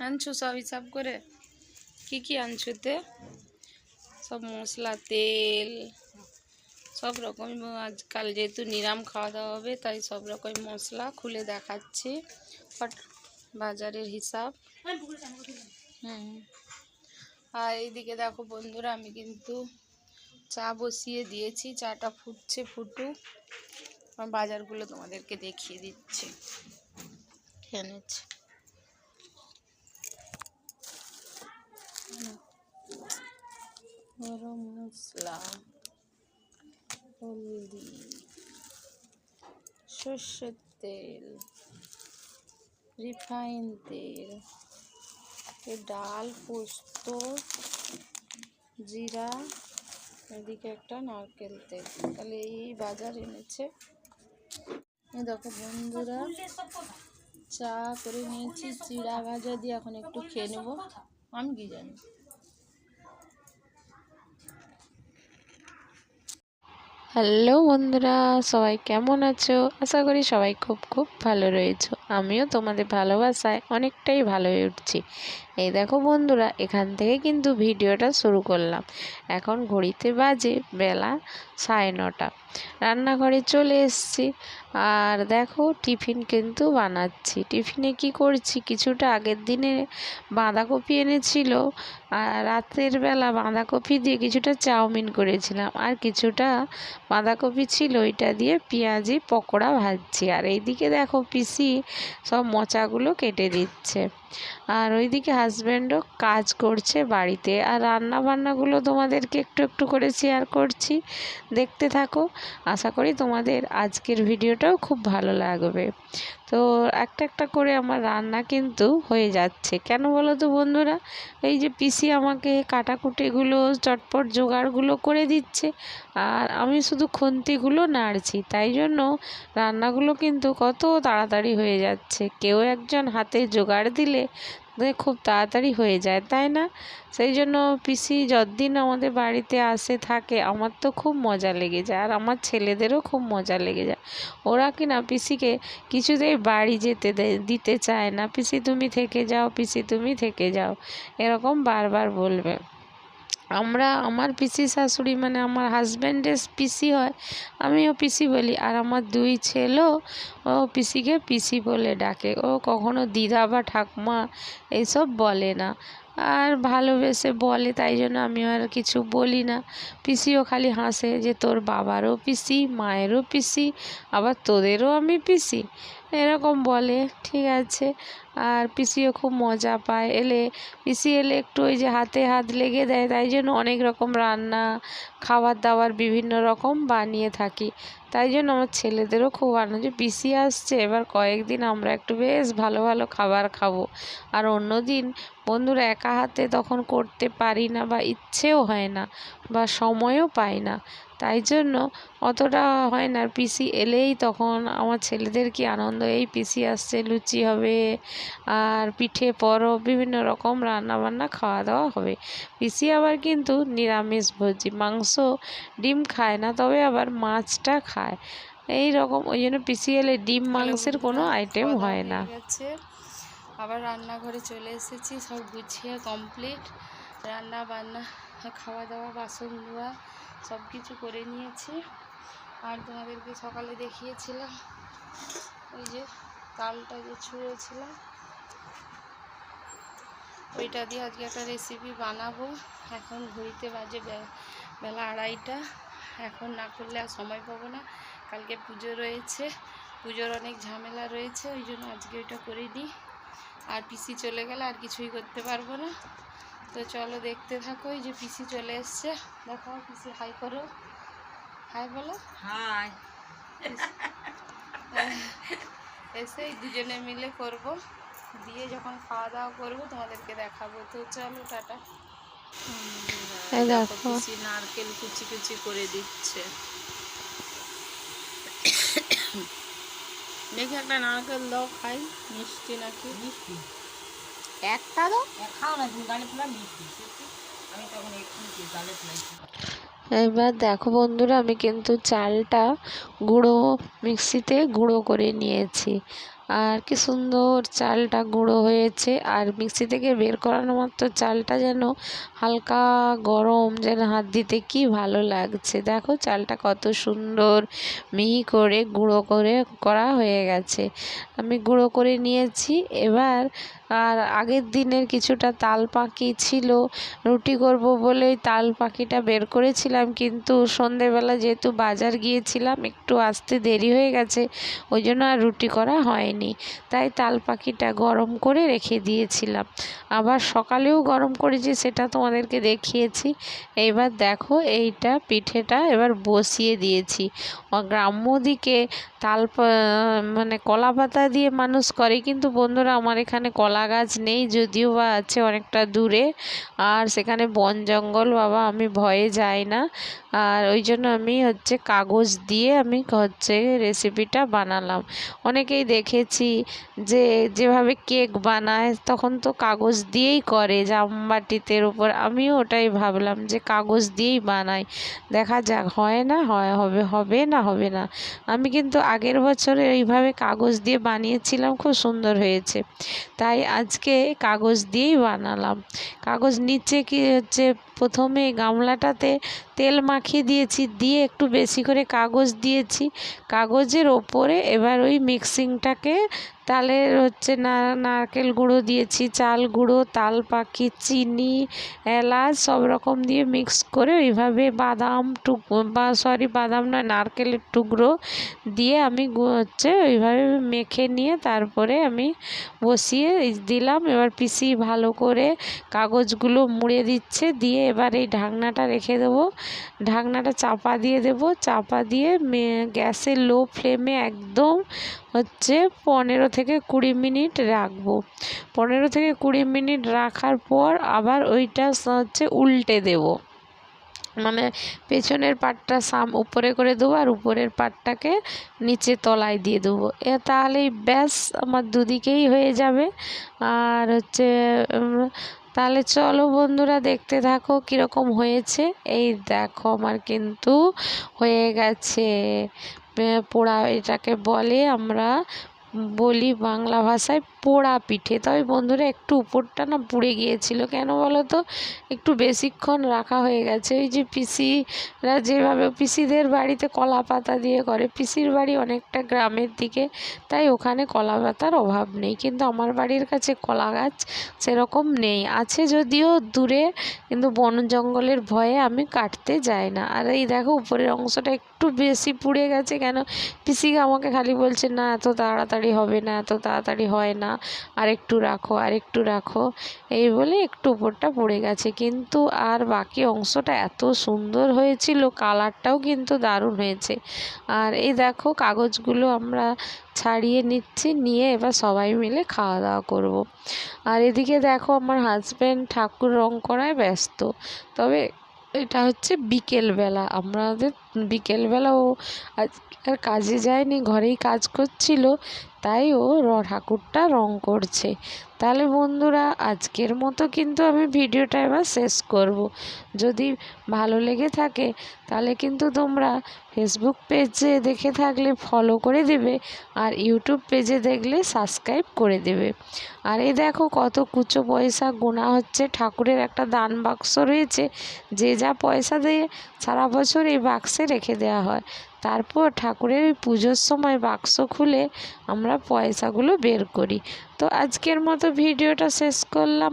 আনছো সব হিসাব করে? কি কি আনছো তে? সব মশলা, তেল, সব রকম আজকাল যেহেতু নিরাম খাওয়া দাওয়া হবে, তাই সব রকম মশলা খুলে দেখাচ্ছি। বাজারের হিসাব। হুম। আর এইদিকে দেখো বন্ধুরা, আমি কিন্তু চা বসিয়ে দিয়েছি, চাটা ফুটছে, ফুটুক। বাজারগুলো তোমাদেরকে দেখিয়ে দিচ্ছি। খেয়ে নিচ্ছি। গরম মশলা, হলদি, সর্ষের তেল, রিফাইন তেল ডাল, পোস্ত, জিরা, এদিকে একটা নারকেল তেল। তাহলে এই বাজার এনেছে। দেখো বন্ধুরা চা করে নিয়েছি, চিড়া ভাজা দিয়ে এখন একটু খেয়ে নেব। আমি কি জানি? হ্যালো বন্ধুরা, সবাই কেমন আছো? আশা করি সবাই খুব খুব ভালো রয়েছো। আমিও তোমাদের ভালোবাসায় অনেকটাই ভালো হয়ে উঠছি। এই দেখো বন্ধুরা, এখান থেকে কিন্তু ভিডিওটা শুরু করলাম। এখন ঘড়িতে বাজে বেলা সাড়ে নটা। রান্নাঘরে চলে এসেছি। আর দেখো, টিফিন কিন্তু বানাচ্ছি। টিফিনে কি করছি? কিছুটা আগের দিনে বাঁধাকপি এনেছিল। আর রাতের বেলা বাঁধাকপি দিয়ে কিছুটা চাউমিন করেছিলাম। আর কিছুটা বাঁধাকপি ছিল, ওইটা দিয়ে পেঁয়াজি, পকোড়া ভাজছি। আর এইদিকে দেখো, পিসি সব মোচাগুলো কেটে দিচ্ছে। আর ওইদিকে হাজব্যান্ডও কাজ করছে বাড়িতে। আর রান্না বান্নাগুলো তোমাদেরকে একটু একটু করে শেয়ার করছি। দেখতে থাকো। আশা করি তোমাদের আজকের ভিডিওটাও খুব ভালো লাগবে। তো একটা একটা করে আমার রান্না কিন্তু হয়ে যাচ্ছে। কেন বলো তো বন্ধুরা? এই যে পিসি আমাকে কাটাকুটিগুলো, চটপট জোগাড়গুলো করে দিচ্ছে আর আমি শুধু খুন্তিগুলো নাড়ছি। তাই জন্য রান্নাগুলো কিন্তু কত তাড়াতাড়ি হয়ে যাচ্ছে। কেউ একজন হাতে জোগাড় দিলে খুব তাড়াতাড়ি হয়ে যায়, তাই না? সেই জন্য পিসি যতদিন আমাদের বাড়িতে আসে থাকে, আমার তো খুব মজা লেগে যায়। আর আমার ছেলেদেরও খুব মজা লেগে যায়। ওরা কি না পিসিকে কিছুতেই বাড়ি যেতে দিতে চায় না। পিসি তুমি থেকে যাও, পিসি তুমি থেকে যাও। এরকম বারবার বলবে। আমরা, আমার পিসি শাশুড়ি মানে আমার হাজব্যান্ডের পিসি হয়, আমিও পিসি বলি। আর আমার দুই ছেলেও, ও পিসিকে পিসি বলে ডাকে। ও কখনো দিদা বা ঠাকুমা এইসব বলে না। আর ভালোবেসে বলে, তাই জন্য আমি আর কিছু বলি না। পিসিও খালি হাসে যে তোর বাবারও পিসি, মায়েরও পিসি, আবার তোদেরও আমি পিসি। এরকম বলে ঠিক আছে। আর পিসিও খুব মজা পায়। এলে পিসি এলে একটু ওই যে হাতে হাত লেগে দেয়, তাই জন্য অনেক রকম রান্না, খাবার দাবার বিভিন্ন রকম বানিয়ে থাকি। তাই জন্য আমার ছেলেদেরও খুব আনন্দ পিসি আসছে, এবার কয়েকদিন আমরা একটু বেশ ভালো ভালো খাবার খাব। আর অন্য দিন বন্ধুরা একা হাতে তখন করতে পারি না বা ইচ্ছেও হয় না বা সময়ও পাই না। তাই জন্য অতটা হয় না। পিসি এলেই তখন আমার ছেলেদের কি আনন্দ, এই পিসি আসছে, লুচি হবে আর পিঠে পরব বিভিন্ন রকম রান্নাবান্না খাওয়া দাওয়া হবে। পিসি আবার কিন্তু নিরামিষ ভোজি মাংস ডিম খায় না তবে আবার মাছটা খায়। এই রকম ওই জন্য পিসি এলে ডিম মাংসের কোনো আইটেম হয় না। আবার রান্নাঘরে চলে এসেছি সব গুছিয়ে কমপ্লিট রান্না বান্না খাওয়া দাওয়া বাসন ধোয়া সব কিছু করে নিয়েছি। আর তোমাদেরকে সকালে দেখিয়েছিলাম ওই যে তালটা যে ছুঁড়েছিলাম ওইটা দিয়ে আজকে একটা রেসিপি বানাবো। এখন ঘড়িতে বাজে বেলা আড়াইটা। এখন না করলে আর সময় পাবো না। কালকে পুজো রয়েছে। পুজোর অনেক ঝামেলা রয়েছে ওই জন্য আজকে ওইটা করে দিই। আর পিসি চলে গেলে আর কিছুই করতে পারব না। তো চলো দেখতে থাকো এই যে পিসি চলে এসছে। দেখো পিসি হাই করো। হাই বলো। হাই এসে দুজনে মিলে করব। দিয়ে যখন খাওয়া দাওয়া করব তোমাদেরকে দেখাবো। তো চলো টাটা। এই দেখো পিসি নারকেল কুচি কুচি করে দিচ্ছে। দেখি একটা নারকেল দাও খাই। মিষ্টি নাকি? মিষ্টি। একটা দাও? খাও না তুমি গালে ফেলা মিষ্টি আমি তখন একটু গালে ফেলাইছি। এবার দেখো বন্ধুরা আমি কিন্তু চালটা গুঁড়ো মিক্সিতে গুঁড়ো করে নিয়েছি। আর কি সুন্দর চালটা গুঁড়ো হয়েছে। আর মিক্সি থেকে বের করানো মাত্র চালটা যেন হালকা গরম যেন হাত দিতে কি ভালো লাগছে। দেখো চালটা কত সুন্দর মিহি করে গুঁড়ো করে করা হয়ে গেছে। আমি গুঁড়ো করে নিয়েছি। এবার আর আগের দিনের কিছুটা তাল পাখি ছিল। রুটি করব বলে তাল পাখিটা বের করেছিলাম, কিন্তু সন্ধেবেলা যেহেতু বাজার গিয়েছিলাম, একটু আসতে দেরি হয়ে গেছে, ওই জন্য আর রুটি করা হয়নি। তাই তাল পাখিটা গরম করে রেখে দিয়েছিলাম। আবার সকালেও গরম করেছি, সেটা তোমাদেরকে দেখিয়েছি। এবার দেখো, এইটা পিঠেটা এবার বসিয়ে দিয়েছি। গ্রাম্য দিকে তাল মানে কলা পাতা দিয়ে মানুষ করে, কিন্তু বন্ধুরা আমার এখানে কলা গাছ নেই, যদিও বা আছে অনেকটা দূরে। আর সেখানে বন জঙ্গল, বাবা, আমি ভয়ে যাই না। আর ওই জন্য আমি হচ্ছে কাগজ দিয়ে আমি হচ্ছে রেসিপিটা বানালাম। অনেকেই দেখেছি যে যেভাবে কেক বানায়, তখন তো কাগজ দিয়েই করে জামবাটিতের উপর। আমিও ওটাই ভাবলাম যে কাগজ দিয়েই বানাই। দেখা যাক, হয় না, হয়, হবে হবে না হবে না। আমি কিন্তু আগের বছরে এইভাবে কাগজ দিয়ে বানিয়েছিলাম, খুব সুন্দর হয়েছে। তাই আজকে কাগজ দিয়েই বানালাম। কাগজ নিচে কি হচ্ছে, প্রথমে গামলাটাতে তেল মাখিয়ে দিয়েছি, দিয়ে একটু বেশি করে কাগজ দিয়েছি। কাগজের ওপরে এবার ওই মিক্সিংটাকে তালের হচ্ছে না, নারকেল গুঁড়ো দিয়েছি, চাল গুঁড়ো তাল পাখি চিনি, এলাচ সব রকম দিয়ে মিক্স করে ওইভাবে বাদাম টুক, বা সরি বাদাম নয়, নারকেলের টুকরো দিয়ে আমি হচ্ছে ওইভাবে মেখে নিয়ে তারপরে আমি বসিয়ে দিলাম। এবার পিসি ভালো করে কাগজগুলো মুড়ে দিচ্ছে, দিয়ে এবার এই ঢাকনাটা রেখে দেবো। ঢাকনাটা চাপা দিয়ে দেব, চাপা দিয়ে গ্যাসের লো ফ্লেমে একদম হচ্ছে পনেরো থেকে কুড়ি মিনিট রাখব। পনেরো থেকে কুড়ি মিনিট রাখার পর আবার ওইটা হচ্ছে উল্টে দেবো। মানে পেছনের পাটটা সাম, উপরে করে দেবো আর উপরের পাটটাকে নিচে তলায় দিয়ে দেবো। এ তাহলেই ব্যাস, আমার দুদিকেই হয়ে যাবে। আর হচ্ছে তাহলে চলো বন্ধুরা দেখতে থাকো কীরকম হয়েছে। এই দেখো আমার কিন্তু হয়ে গেছে। পোড়া এটাকে বলে, আমরা বলি বাংলা ভাষায় পোড়া পিঠে। তবে বন্ধুরা, একটু উপরটা না পুড়ে গিয়েছিল। কেন বলো তো? একটু বেশিক্ষণ রাখা হয়ে গেছে। ওই যে পিসিরা যেভাবে, পিসিদের বাড়িতে কলা পাতা দিয়ে করে, পিসির বাড়ি অনেকটা গ্রামের দিকে, তাই ওখানে কলা পাতার অভাব নেই। কিন্তু আমার বাড়ির কাছে কলা গাছ সেরকম নেই। আছে যদিও দূরে, কিন্তু বন জঙ্গলের ভয়ে আমি কাটতে যাই না। আর এই দেখো, উপরের অংশটা বেশি পুড়ে গেছে কেন? পিসি আমাকে খালি বলছে, না, এত তাড়াতাড়ি হবে না, এত তাড়াতাড়ি হয় না। আর একটু রাখো আর একটু রাখো। এই বলে একটু উপরটা পড়ে গেছে। কিন্তু আর বাকি অংশটা এত সুন্দর হয়েছিল, কালারটাও কিন্তু দারুণ হয়েছে। আর এই দেখো, কাগজগুলো আমরা ছাড়িয়ে নিচ্ছি, নিয়ে এবার সবাই মিলে খাওয়া দাওয়া করব। আর এদিকে দেখো, আমার হাজব্যান্ড ঠাকুর রং করায় ব্যস্ত। তবে এটা হচ্ছে বিকেলবেলা। আমাদের বিকেলবেলা ও আর কাজে যায়নি ঘরেই কাজ করছিল। তাই ও ঠাকুরটা রং করছে। তাহলে বন্ধুরা, আজকের মতো কিন্তু আমি ভিডিওটা এবার শেষ করব। যদি ভালো লেগে থাকে, তাহলে কিন্তু তোমরা ফেসবুক পেজে দেখে থাকলে ফলো করে দেবে আর ইউটিউব পেজে দেখলে সাবস্ক্রাইব করে দেবে। আর এই দেখো কত কুচো পয়সা গোনা হচ্ছে। ঠাকুরের একটা দান বাক্স রয়েছে, যে যা পয়সা দিয়ে সারা বছর এই বাক্সে রেখে দেওয়া হয়। তারপর ঠাকুরের পুজোর সময় বাক্স খুলে আমরা পয়সাগুলো বের করি। তো আজকের মতো ভিডিওটা শেষ করলাম